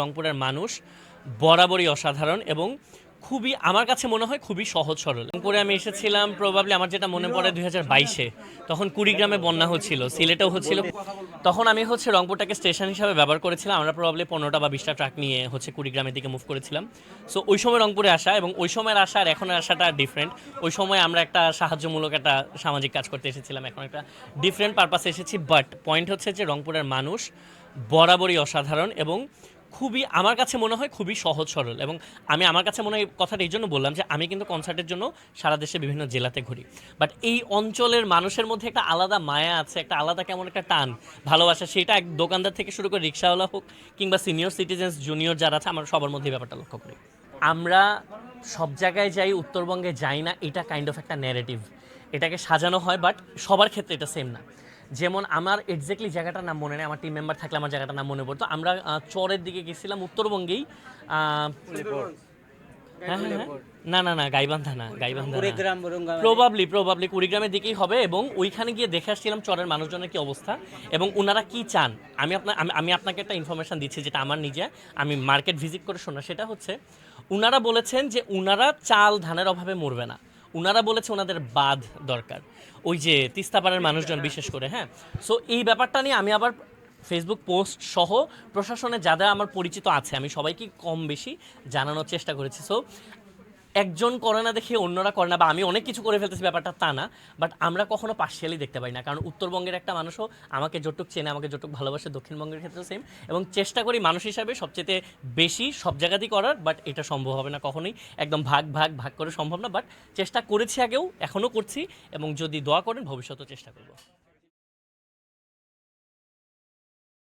রংপুরের মানুষ বরাবরই অসাধারণ এবং খুবই, আমার কাছে মনে হয় খুবই সহজ সরল। রংপুরে আমি এসেছিলাম প্রবাবলি আমার যেটা মনে পড়ে দুই হাজার বাইশে, তখন কুড়িগ্রামে বন্যা হচ্ছিল, সিলেটেও হচ্ছিল। তখন আমি হচ্ছে রংপুরটাকে স্টেশন হিসাবে ব্যবহার করেছিলাম, আমরা প্রবাবলি পনেরোটা বা বিশটা ট্রাক নিয়ে হচ্ছে কুড়িগ্রামের দিকে মুভ করেছিলাম। সো ওই সময় রংপুরে আসা এবং ওই সময়ের আসা আর এখনের আসাটা ডিফারেন্ট ওই সময় আমরা একটা সাহায্যমূলক একটা সামাজিক কাজ করতে এসেছিলাম, এখন একটা ডিফারেন্ট পারপাসে এসেছি। বাট পয়েন্ট হচ্ছে যে রংপুরের মানুষ বরাবরই অসাধারণ এবং খুবই, আমার কাছে মনে হয় খুবই সহজ, সরল এবং আমি আমার কাছে মনে হয় কথাটা এই জন্য বললাম যে আমি কিন্তু কনসার্টের জন্য সারা দেশে বিভিন্ন জেলাতে ঘুরি। বাট এই অঞ্চলের মানুষের মধ্যে একটা আলাদা মায়া আছে, একটা আলাদা কেমন একটা টান, ভালোবাসা, সেটা এক দোকানদার থেকে শুরু করে রিক্সাওয়ালা হোক কিংবা সিনিয়র সিটিজেন্স জুনিয়র যারা আছে, আমরা সবার মধ্যে ব্যাপারটা লক্ষ্য করি। আমরা সব জায়গায় যাই, উত্তরবঙ্গে যাই না, এটা কাইন্ড অফ একটা ন্যারেটিভ এটাকে সাজানো হয় বাট সবার ক্ষেত্রে এটা সেম না। যেমন আমার এক্স্যাক্টলি জায়গাটার নাম মনে নেই আমার টিম মেম্বার থাকলে আমার জায়গাটার নাম মনে পড়তো। আমরা চরের দিকে গেছিলাম উত্তরবঙ্গেই হ্যাঁ, হ্যাঁ, হ্যাঁ। না না না গাইবান্ধা না গাইবান্ধা প্রবাবলি প্রবাবলি কুড়িগ্রামের দিকেই হবে এবং ওইখানে গিয়ে দেখে আসছিলাম চরের মানুষজনের কি অবস্থা এবং ওনারা কি চান। আমি আপনার আমি- আমি আপনাকে একটা ইনফরমেশন দিচ্ছি যেটা আমার নিজে আমি মার্কেট ভিজিট করে শোনা সেটা হচ্ছে ওনারা বলেছেন যে উনারা চাল ধানের অভাবে মরবে না। উনারা বলেছে ওনাদের বাঁধ দরকার। ওই যে তিস্তাপাড়ের মানুষজন বিশেষ করে হ্যাঁ। সো এই ব্যাপারটা নিয়ে আমি আবার ফেসবুক পোস্ট সহ প্রশাসনে যারা আমার পরিচিত আছে, আমি সবাইকে কম বেশি জানানোর চেষ্টা করেছি। সো একজন করে না দেখে অন্যরা করে না, বা আমি অনেক কিছু করে ফেলতেছি, ব্যাপারটা তা না বাট আমরা কখনো পার্শিয়ালি দেখতে পাই না, কারণ উত্তরবঙ্গের একটা মানুষও আমাকে যতটুক চেনে, আমাকে যতটুক ভালোবাসে, দক্ষিণবঙ্গের ক্ষেত্রে সেম এবং চেষ্টা করি মানুষ হিসাবে সবচেয়ে বেশি সব জায়গাতেই করার বাট এটা সম্ভব হবে না কখনোই, একদম ভাগ ভাগ ভাগ করে সম্ভব না বাট চেষ্টা করেছি আগেও এখনও করছি, এবং যদি দোয়া করেন ভবিষ্যতেও চেষ্টা করব।